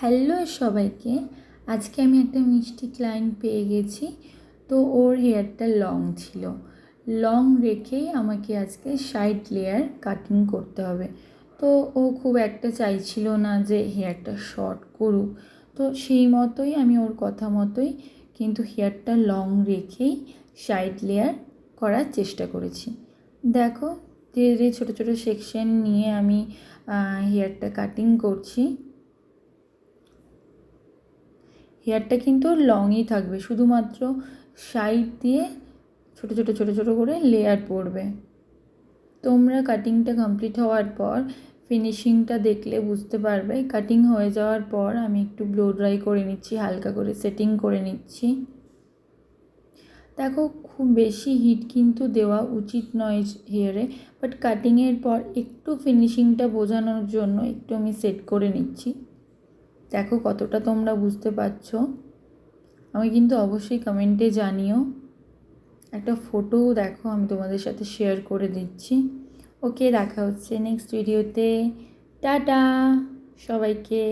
Hello সবাইকে। আজকে আমি একটা মিষ্টি ক্লায়েন্ট পেয়ে গেছি। তো ওর হেয়ারটা লং ছিল। লং রেখেই আমাকে আজকে সাইড লেয়ার কাটিং করতে হবে। তো ও খুব একটা চাইছিল না যে হেয়ারটা শর্ট করুক। তো সেই মতোই আমি ওর কথা মতোই কিন্তু হেয়ারটা লং রেখেই সাইড লেয়ার করার চেষ্টা করেছি। দেখো, ধীরে ধীরে ছোটো ছোটো সেকশন নিয়ে আমি হেয়ারটা কাটিং করছি। হেয়ারটা কিন্তু লংই থাকবে। শুধুমাত্র সাইড দিয়ে ছোটো ছোটো ছোটো ছোটো করে লেয়ার পড়বে। তোমরা কাটিংটা কমপ্লিট হওয়ার পর ফিনিশিংটা দেখলে বুঝতে পারবে। কাটিং হয়ে যাওয়ার পর আমি একটু ব্লো ড্রাই করে নিচ্ছি, হালকা করে সেটিং করে নিচ্ছি। দেখো, খুব বেশি হিট কিন্তু দেওয়া উচিত নয় হেয়ারে বাট কাটিংয়ের পর একটু ফিনিশিংটা বোঝানোর জন্য একটু আমি সেট করে নিচ্ছি। দেখো কতটা তোমরা বুঝতে পারছ। আমি কিন্তু অবশ্যই কমেন্টে জানিও। একটা ফটোও দেখো, আমি তোমাদের সাথে শেয়ার করে দিচ্ছি। ওকে দেখা হচ্ছে নেক্সট ভিডিওতে টাটা! সবাইকে।